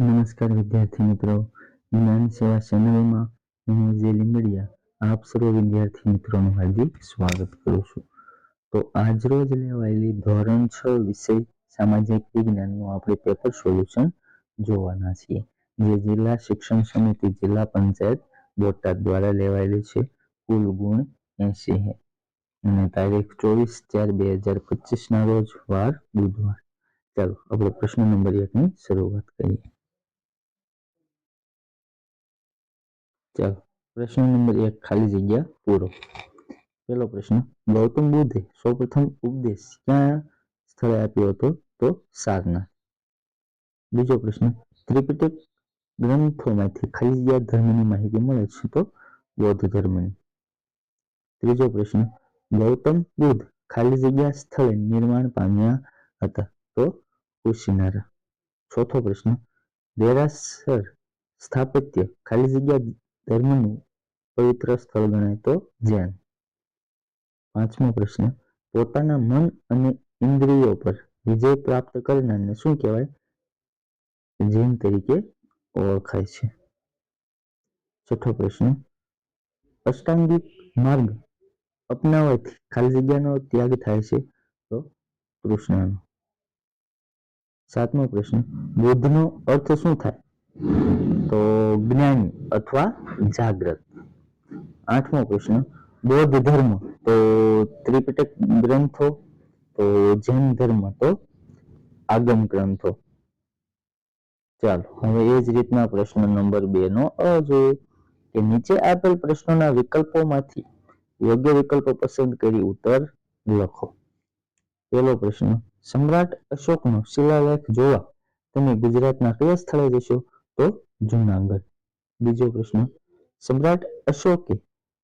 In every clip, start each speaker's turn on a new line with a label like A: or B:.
A: નમસ્કાર વિદ્યાર્થી મિત્રો. જ્ઞાન સેવા ચેનલમાં હું જે લીંબડિયા, આપ સર્વ વિદ્યાર્થી મિત્રોનું હાર્દિક સ્વાગત કરું છું. તો આજરોજ લેવાયેલી ધોરણ છ વિષય સામાજિક વિજ્ઞાનનું આપણે પેપર સોલ્યુશન જોવાના છીએ. જે જિલ્લા શિક્ષણ સમિતિ, જિલ્લા પંચાયત બોટાદ દ્વારા લેવાયેલી છે. કુલ ગુણ એસી હે. અને તારીખ ચોવીસ ચાર બે હજાર પચીસના રોજ વાર બુધવાર. ચાલો, આપણે પ્રશ્ન નંબર એકની શરૂઆત કરીએ. ચાલો, પ્રશ્ન નંબર એક ખાલી જગ્યા પૂરો. પહેલો પ્રશ્ન, ગૌતમ બુદ્ધે સૌપ્રથમ ઉપદેશ ક્યાં સ્થળે આપ્યો હતો? તો સારનાથ બીજો પ્રશ્ન, ત્રિપિટક ગ્રંથોમાંથી ખાલી જગ્યા ધર્મની માહિતી મળે છે તો બૌદ્ધ ધર્મની. ત્રીજો પ્રશ્ન, ગૌતમ બુદ્ધ ખાલી જગ્યા સ્થળે નિર્માણ પામ્યા હતા તો કુશીનારા ચોથો પ્રશ્ન, દેરાસર સ્થાપત્ય ખાલી જગ્યા ધર્મનું પવિત્ર સ્થળ ગણાય તો જૈન. પાંચમો પ્રશ્ન, પોતાના મન અને ઇન્દ્રિયો પર વિજય પ્રાપ્ત કરનારને શું કહેવાય? જૈન તરીકે ઓળખાય છે. છઠ્ઠો પ્રશ્ન, અષ્ટાંગિક માર્ગ અપનાવવાથી ખાલી જગ્યાનો ત્યાગ થાય છે તો કૃષ્ણનો સાતમો પ્રશ્ન, બુદ્ધનો અર્થ શું થાય? તો જ્ઞાન અથવા જાગ્રત. આઠમો પ્રશ્ન, બૌદ્ધ ધર્મ. તો ત્રિપિટક ગ્રંથો, તો જૈન ધર્મ તો આગમ ગ્રંથો. ચાલો, હવે એ જ રીતના પ્રશ્ન નંબર બે નો અ જોઈએ. કે નીચે આપેલ પ્રશ્નોના વિકલ્પોમાંથી યોગ્ય વિકલ્પ પસંદ કરી ઉત્તર લખો. પહેલો પ્રશ્ન, સમ્રાટ અશોકનો શિલાલેખ જોવા. તમે ગુજરાતના કયા સ્થળે જશો? તો જુનાગઢ. બીજો પ્રશ્ન, સમ્રાટ અશોકે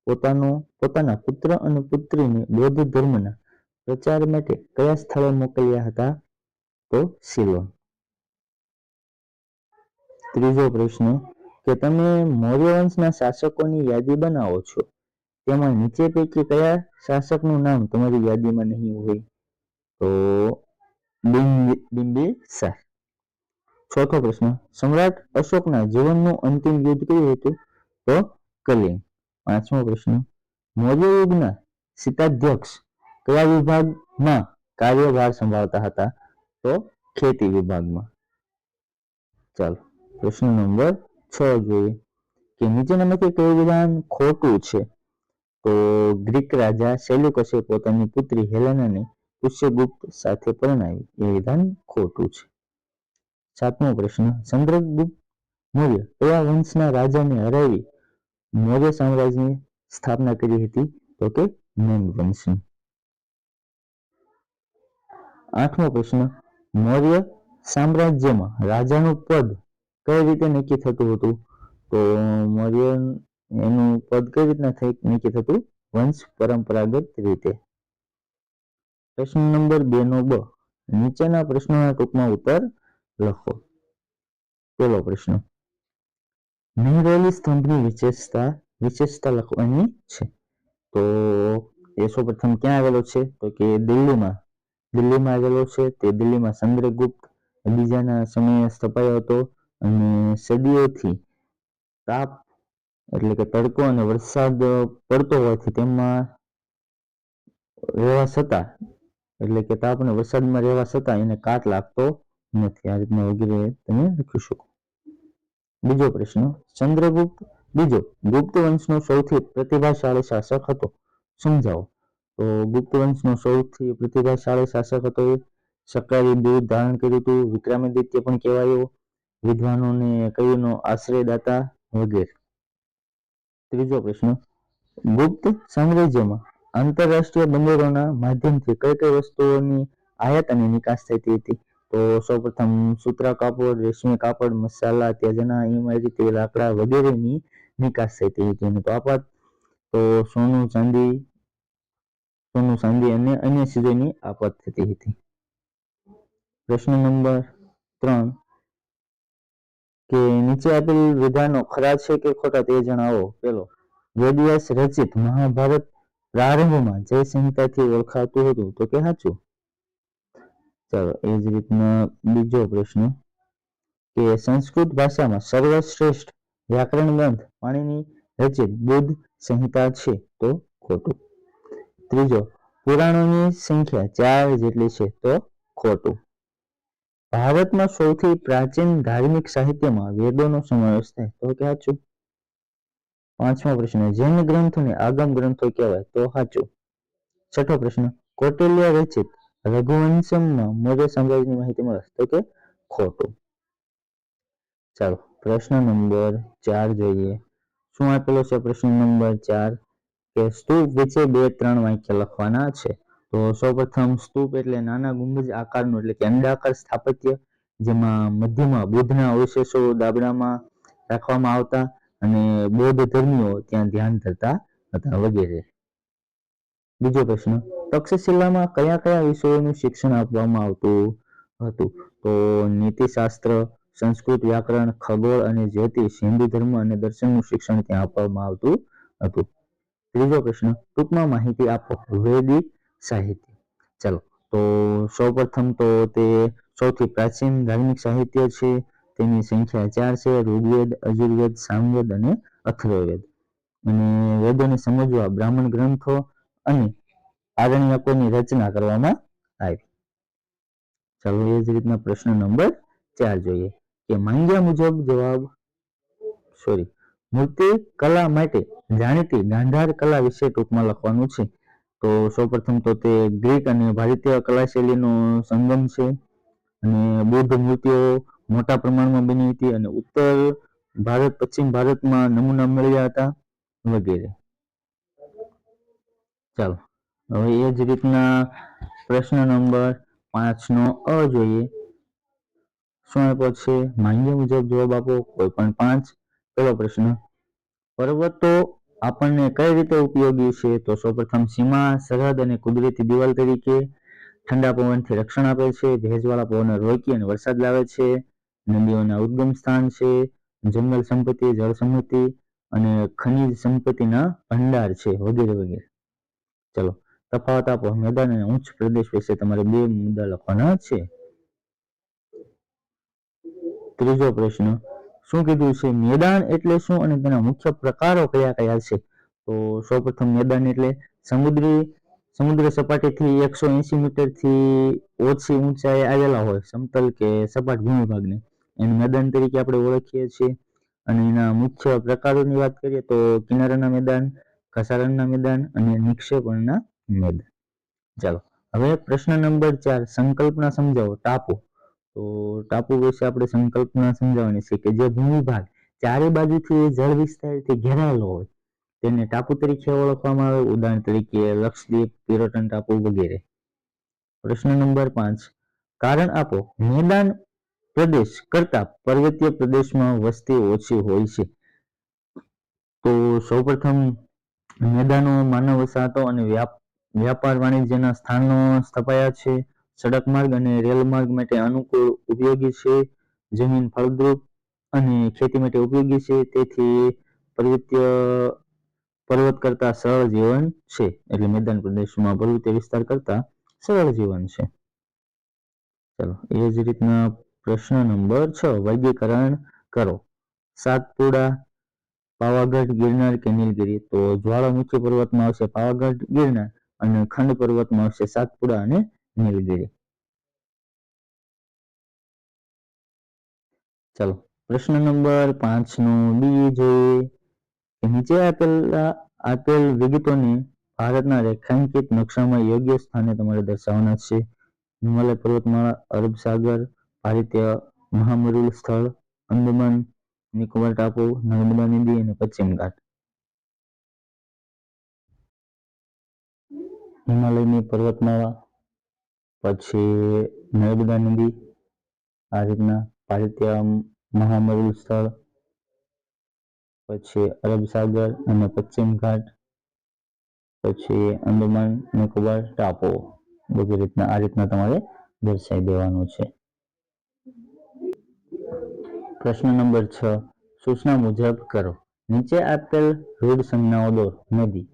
A: પોતાનો, પોતાના પુત્ર અને પુત્રીને બૌદ્ધ ધર્મના પ્રચાર માટે કયા સ્થળે મોકલ્યા હતા? તો સિલોન. ત્રીજો પ્રશ્ન, કે તમે મૌર્ય વંશના શાસકોની યાદી બનાવો છો? તેમાં નીચે પૈકી કયા શાસકનું નામ તમારી યાદીમાં નહીં હોય? તો બિંબિસાર. ચોથો પ્રશ્ન. સમ્રાટ અશોકના જીવનનું અંતિમ યુદ્ધ કયું હતું? તો કલિંગ. પાંચમો પ્રશ્ન. મૌર્ય યુગના સિતાધ્યક્ષ કયા વિભાગમાં કાર્યભાર સંભાળતા હતા? તો ખેતી વિભાગમાં. ચાલો, પ્રશ્ન નંબર છ જોઈએ. કે નીચેનામાંથી કયું વિધાન ખોટું છે? તો ગ્રીક રાજા સેલ્યુકસે પોતાની પુત્રી હેલેનાને પુષ્યગુપ્ત સાથે પરણાવી. એ વિધાન ખોટું છે. સાતમો પ્રશ્ન, ચંદ્રગુપ્ત મૌર્ય કયા વંશના રાજાને હરાવી મૌર્ય સામ્રાજ્યની સ્થાપના કરી હતી? તો કે નંદ વંશની. આઠમો પ્રશ્ન, મૌર્ય સામ્રાજ્યમાં રાજાનું પદ કઈ રીતે નક્કી થતું હતું? તો મૌર્ય એનું પદ કઈ રીતના નક્કી થતું? વંશ પરંપરાગત રીતે. પ્રશ્ન નંબર બે નો બ, નીચેના પ્રશ્નોના ટૂંકમાં ઉત્તર લખો. પહેલો પ્રશ્ન. મહેરૌલી સ્તંભની વિશેષતા વિશેષતા લખવાની છે. તો એ સૌપ્રથમ ક્યાં આવેલો છે? તો કે દિલ્હીમાં. દિલ્હીમાં આવેલો છે. તે દિલ્હીમાં ચંદ્રગુપ્ત બીજાના સમયે સ્થપાયો હતો અને સદીઓથી તાપ એટલે કે તડકો અને વરસાદ પડતો હોવાથી તેમાં રહેવા છતાં એટલે કે તાપ અને વરસાદમાં રહેવા છતાં એને કાટ લાગતો નથી. આ રીતના વગેરે તમે લખી શકો. બીજો પ્રશ્ન, ચંદ્રગુપ્ત, બીજો ગુપ્ત વંશનો સૌથી પ્રતિભાશાળી શાસક હતો. સમજાવો. તો ગુપ્ત વંશનો સૌથી પ્રતિભાશાળી શાસક હતો એ સકારી દૂધ ધારણ કર્યું હતું, વિક્રમાદિત્ય પણ કહેવાયો વિદ્વાનોને કવિનો આશ્રયદાતા વગેરે. ત્રીજો પ્રશ્ન, ગુપ્ત સામ્રાજ્યમાં આંતરરાષ્ટ્રીય બંદરોના માધ્યમથી કઈ કઈ વસ્તુઓની આયાત અને નિકાસ થતી હતી? તો સૌપ્રથમ સૂત્રા કાપડ, રેશમી કાપડ, મસાલા ત્યાજના ઇમારતી લાકડા વગેરેની નિકાસ થઈ હતી તેની આપાત તો સોનું, ચાંદી સોનું, ચાંદી અને અન્ય ચીજોની આપાત થતી હતી. પ્રશ્ન નંબર ત્રણ, કે નીચે આપેલ વિધાનો ખરા છે કે ખોટા તે જણાવો? પેલો વેદવ્યાસ રચિત મહાભારત પ્રારંભમાં જય સંહિતાથી ઓળખાતું હતું, તો કે સાચું? ચાલો, એ જ રીતના બીજો પ્રશ્ન. કે સંસ્કૃત ભાષામાં સર્વશ્રેષ્ઠ વ્યાકરણ ગ્રંથ પાણીની રચિત બુદ્ધ સંહિતા છે તો ખોટું. ત્રીજો, પુરાણોની સંખ્યા ચાર જેટલી છે તો ખોટું. ભારતમાં સૌથી પ્રાચીન ધાર્મિક સાહિત્યમાં વેદોનો સમાવેશ થાય તો સાચું પાંચમો પ્રશ્ન, જૈન ગ્રંથોને આગમ ગ્રંથો કહેવાય તો સાચું. છઠ્ઠો પ્રશ્ન, કૌટિલ્ય રચિત રઘુવંશમમાં મૌર્ય સામ્રાજ્યની માહિતી મળે. તો કે ખોટું. ચાલો, પ્રશ્ન નંબર ચાર જોઈએ. શું આપેલો છે પ્રશ્ન નંબર ચાર? કે સ્તૂપ વિશે બે ત્રણ વાક્ય લખવાના છે. તો સૌપ્રથમ સ્તૂપ એટલે નાના ગુંબજ આકારનું, એટલે કે અંડાકાર સ્થાપત્ય, જેમાં મધ્યમાં બુદ્ધના અવશેષો દાબડામાં રાખવામાં આવતા અને બૌદ્ધ ધર્મીઓ ત્યાં ધ્યાન ધરતા હતા વગેરે. બીજો પ્રશ્ન, તક્ષશિલામાં કયા કયા વિષયોનું શિક્ષણ આપવામાં આવતું હતું? તો નીતિશાસ્ત્ર, સંસ્કૃત વ્યાકરણ, ખગોળ અને જ્યોતિષ, હિન્દુ ધર્મ અને દર્શનનું શિક્ષણ ત્યાં આપવામાં આવતું હતું. ત્રીજો પ્રશ્ન, ટૂંકમાં માહિતી આપો, વૈદિક સાહિત્ય. ચાલો, તો સૌપ્રથમ તો તે સૌથી પ્રાચીન ધાર્મિક સાહિત્ય છે, તેની સંખ્યા ચાર છે, ઋગ્વેદ, અજુર્વેદ, સામવેદ અને અથર્વવેદ. અને વેદોને સમજવા બ્રાહ્મણ ગ્રંથો અને આરણ્યકોની રચના કરવામાં આવી. ચાલો એ જ રીતના પ્રશ્ન નંબર ચાર જોઈએ કે માંગ્યા મુજબ જવાબ સોરી મૂર્તિ કલા માટે જાણીતી ગાંધાર કલા વિશે ટૂંકમાં લખવાનું છે. તો સૌપ્રથમ તો તે ગ્રીક અને ભારતીય કલા શૈલીનો સંગમ છે અને બૌદ્ધ મૂર્તિઓ મોટા પ્રમાણમાં બની હતી અને ઉત્તર ભારત, પશ્ચિમ ભારતમાં નમૂના મળ્યા હતા વગેરે. ચાલો. હવે એ જ રીતના પ્રશ્ન નંબર પાંચનો અ જોઈએ. શું આપ્યો છે? માંગ્યા મુજબ જવાબ આપો. કોઈ પણ પાંચ. પહેલો પ્રશ્ન. પર્વતો આપણને કઈ રીતે ઉપયોગી છે? તો સૌપ્રથમ સીમા, સરહદ અને કુદરતી દિવાલ તરીકે ઠંડા પવનથી રક્ષણ આપે છે. ભેજવાળા પવન રોકી અને વરસાદ લાવે છે. નદીઓના ઉદ્ગમ સ્થાન છે. જંગલ સંપત્તિ, જળ સંપત્તિ અને ખનિજ સંપત્તિના ભંડાર છે વગેરે વગેરે. ચલો, તફાવત આપો. મેદાન અને ઉચ્ચ પ્રદેશ વિશે તમારે બે મુદ્દા લખવાના છે. ત્રીજો પ્રશ્ન, શું કીધું છે? મેદાન એટલે શું અને તેના મુખ્ય પ્રકારો કયા કયા છે? તો સૌપ્રથમ મેદાન એટલે સમુદ્રી, સમુદ્ર સપાટીથી એકસો એંસી મીટરથી ઓછી ઊંચાઈ આવેલા હોય, સમતલ કે સપાટ ભૂમિભાગને. એને મેદાન તરીકે આપણે ઓળખીએ છીએ. અને એના મુખ્ય પ્રકારોની વાત કરીએ તો કિનારાના મેદાન ઘસારણના મેદાન અને નિક્ષેપણના મેદાન ચાલો, હવે પ્રશ્ન નંબર ચાર, સંકલ્પના સમજાવો, ટાપુ. તો ટાપુ વિશે આપણે સંકલ્પના સમજાવવાની છે કે જે ભૂમિભાગ ચારે બાજુથી જળ વિસ્તારથી ઘેરાયેલો હોય, તેને ટાપુ તરીકે ઓળખવામાં આવે, ઉદાહરણ તરીકે લક્ષદ્વીપ, પિરોટન ટાપુ વગેરે. પ્રશ્ન નંબર પાંચ, કારણ આપો, મેદાન પ્રદેશ કરતા પર્વતીય પ્રદેશમાં વસ્તી ઓછી હોય છે. તો સૌપ્રથમ મેદાનો, માનવ વસાહતો અને વ્યાપાર વાણિજ્યના સ્થાનો સ્થપાયા છે. સડક માર્ગ અને રેલ માર્ગ માટે અનુકૂળ ઉપયોગી છે. જમીન ફળદ્રુપ અને ખેતી માટે ઉપયોગી છે. તેથી પર્વતીય, પર્વત કરતા સરળ જીવન છે. એટલે મેદાન પ્રદેશમાં પર્વતીય વિસ્તાર કરતા સરળ જીવન છે. ચલો, એ જ રીતના પ્રશ્ન નંબર છ. વર્ગીકરણ કરો. સાતપુડા પાવાગઢ, ગિરનાર કે નીલગિરી? તો જ્વાળામુખી પર્વતમાં આવશે પાવાગઢ, ગિરનાર અને ખંડ પર્વતમાં આવશે સાતપુડા અને નીલગિરી. ચાલો, પ્રશ્ન નંબર પાંચ નો બી જોઈએ નીચે આપેલા, આપેલ વિગતોને ભારતના રેખાંકિત નકશામાં યોગ્ય સ્થાને તમારે દર્શાવવાના છે. હિમાલય પર્વતમાળા, અરબ સાગર ભારતીય મહામરુલ સ્થળ, અંદમાન નિકોબાર ટાપુ, નર્મદા નદી અને પશ્ચિમ ઘાટ. હિમાલયની પર્વતમાળા, પછી નર્મદા નદી, આ રીતના ભારતીય મહામરુલ સ્થળ, પછી અરબ સાગર અને પશ્ચિમ ઘાટ, પછી અંદમાન નિકોબાર ટાપુઓ બધી રીતના આ રીતના તમારે દર્શાવી દેવાનું છે. પ્રશ્ન નંબર છ. સૂચના મુજબ કરો. નીચે આપેલ રૂઢ સંજ્ઞાઓ દોર નદી.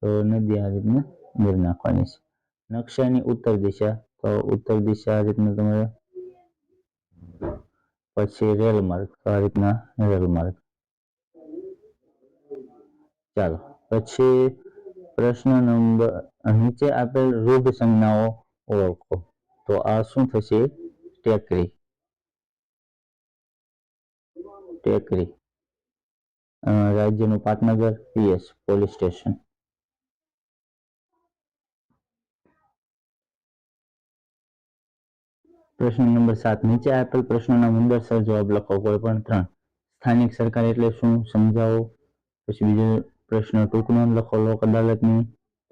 A: તો નદી આ રીતના દોરી નાખવાની છે. નકશાની ઉત્તર દિશા. તો ઉત્તર દિશા આ રીતના તમારે પછી રેલ માર્ગ. તો આ રીતના રેલ માર્ગ. ચાલો. પછી પ્રશ્ન નંબર નીચે આપેલ રૂઢ સંજ્ઞાઓ ઓળખો. તો આ શું થશે? ટેકરી. ટેકરી. રાજ્યનું પાટનગર પીએસ પોલીસ સ્ટેશન. પ્રશ્ન નંબર સાત. નીચે આપેલ પ્રશ્નોના મુદ્દાસર જવાબ લખો. કોઈ પણ ત્રણ. સ્થાનિક સરકાર એટલે શું? સમજાવો. પછી બીજો પ્રશ્ન ટૂંકનો લખો. લોક અદાલતની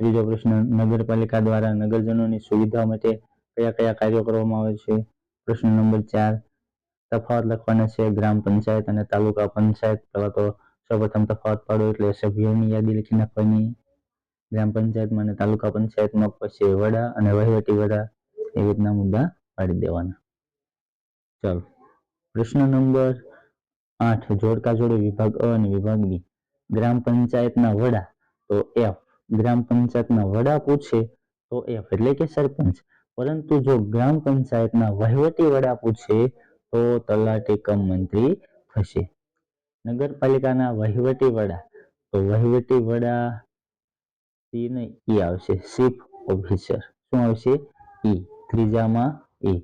A: ત્રીજો પ્રશ્ન, નગરપાલિકા દ્વારા નગરજનોની સુવિધા માટે કયા કયા કાર્યો કરવામાં આવે છે? પ્રશ્ન નંબર ચાર. તફાવત લખવાના છે, ગ્રામ પંચાયત અને તાલુકા પંચાયત. પહેલા તો સૌપ્રથમ તફાવત પાડો એટલે સભ્યોની યાદી લખી નાખવાની. ગ્રામ પંચાયતમાં અને તાલુકા પંચાયતમાં પછી વડા અને વહીવટી વડા એવી રીતના મુદ્દા પાડી દેવાના. ચાલો. પ્રશ્ન નંબર આઠ, જોડકા જોડે વિભાગ અ અને વિભાગ બી. ગ્રામ પંચાયતના વડા, તો એફ. ગ્રામ પંચાયતના વડા પૂછે, તો એફ. એટલે કે સરપંચ. પરંતુ જો ગ્રામ પંચાયતના વહીવટી વડા પૂછે તો તલાટી કમ મંત્રી થશે નગરપાલિકાના વહીવટી વડા, તો વહીવટી વડા સી ને ઈ આવશે, ચીફ ઓફિસર. શું આવશે? ઈ. ત્રીજામાં ઈ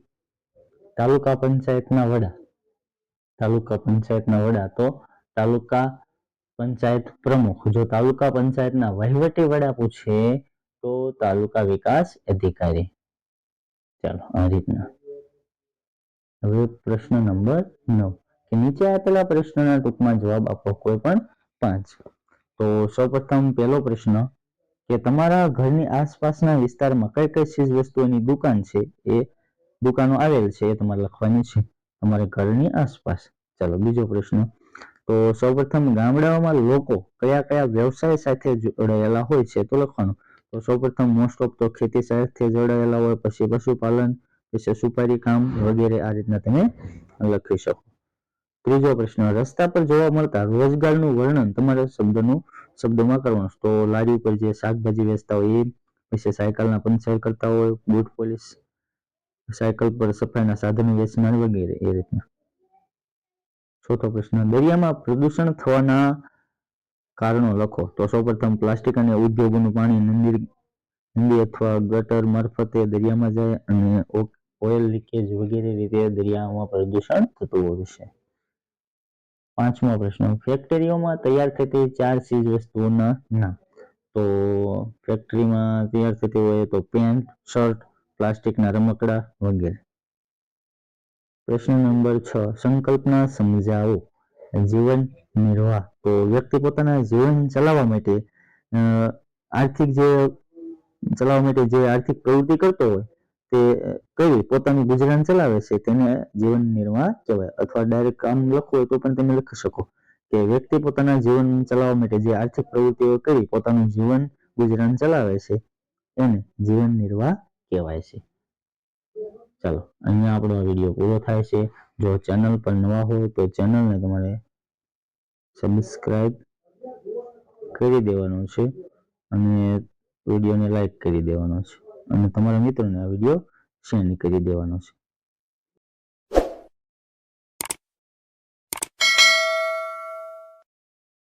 A: તાલુકા પંચાયતના વડા. તાલુકા પંચાયતના વડા, તો તાલુકા પંચાયત પ્રમુખ. જો તાલુકા પંચાયતના વહીવટી વડા પૂછે, તો તાલુકા વિકાસ અધિકારી. ચાલો, આ રીતના. હવે પ્રશ્ન નંબર નવ. કે નીચે આપેલા પ્રશ્નના ટૂંકમાં જવાબ આપો કોઈ પણ પાંચ. તો સૌપ્રથમ પહેલો પ્રશ્ન, કે તમારા ઘરની આસપાસના વિસ્તારમાં કઈ કઈ ચીજ વસ્તુઓની દુકાન છે? એ દુકાનો આવેલ છે, એ તમારે લખવાની છે. તમારા ઘરની આસપાસ. ચાલો, બીજો પ્રશ્ન. તો સૌપ્રથમ, ગામડાઓમાં લોકો કયા કયા વ્યવસાય સાથે જોડાયેલા હોય છે, તો લખવાનું. તો સૌપ્રથમ મોસ્ટ ઓફ તો ખેતી સાથે જોડાયેલા હોય, પછી પશુપાલન પછી સુપારી કામ વગેરે આ રીતના તમે લખી શકો. ત્રીજો પ્રશ્ન, રસ્તા પર જોવા મળતા રોજગારનું વર્ણન તમારા શબ્દનું શબ્દોમાં કરવાનું. તો લારી ઉપર જે શાકભાજી વેચતા હોય એ પછી સાયકલના પંચર કરતા હોય, બૂટ પોલીસ સાયકલ પર સફાઈના સાધનો વેચનાર વગેરે એ રીતના. ચોથો પ્રશ્ન, દરિયામાં પ્રદૂષણ થવાના કારણો લખો. તો સૌપ્રથમ, પ્લાસ્ટિક અને ઉદ્યોગોનું પાણી નદી નદી અથવા ગટર મારફતે દરિયામાં જાય અને ઓઇલ લીકેજ વગેરે રીતે દરિયામાં પ્રદૂષણ થતું હોય છે. પાંચમો પ્રશ્ન, ફેક્ટરીઓમાં તૈયાર થતી ચાર ચીજ વસ્તુઓના નામ. તો ફેક્ટરીમાં તૈયાર થતી હોય તો પેન્ટ, શર્ટ, પ્લાસ્ટિકના રમકડા વગેરે. પ્રશ્ન નંબર છ, સંકલ્પના સમજાવો. જીવન નિર્વાહ. તો વ્યક્તિ પોતાના જીવન ચલાવવા માટે આર્થિક જે, ચલાવવા માટે જે આર્થિક પ્રવૃત્તિ કરતો હોય તે કરી પોતાનું ગુજરાન ચલાવે છે તેને જીવન નિર્વાહ કહેવાય. અથવા ડાયરેક્ટ કામ લખવું હોય તો પણ તમે લખી શકો. કે વ્યક્તિ પોતાના જીવન ચલાવવા માટે જે આર્થિક પ્રવૃત્તિઓ કરી પોતાનું જીવન ગુજરાન ચલાવે છે, એને જીવન નિર્વાહ કહેવાય છે. ચાલો, અહીંયા આપણો આ વીડિયો પૂરો થાય છે. જો ચેનલ પર નવા હોય તો ચેનલને તમારે સબસ્ક્રાઇબ કરી દેવાનું છે અને વિડીયોને લાઈક કરી દેવાનો છે. અને તમારા મિત્રોને આ વીડિયો શેર કરી દેવાનો છે.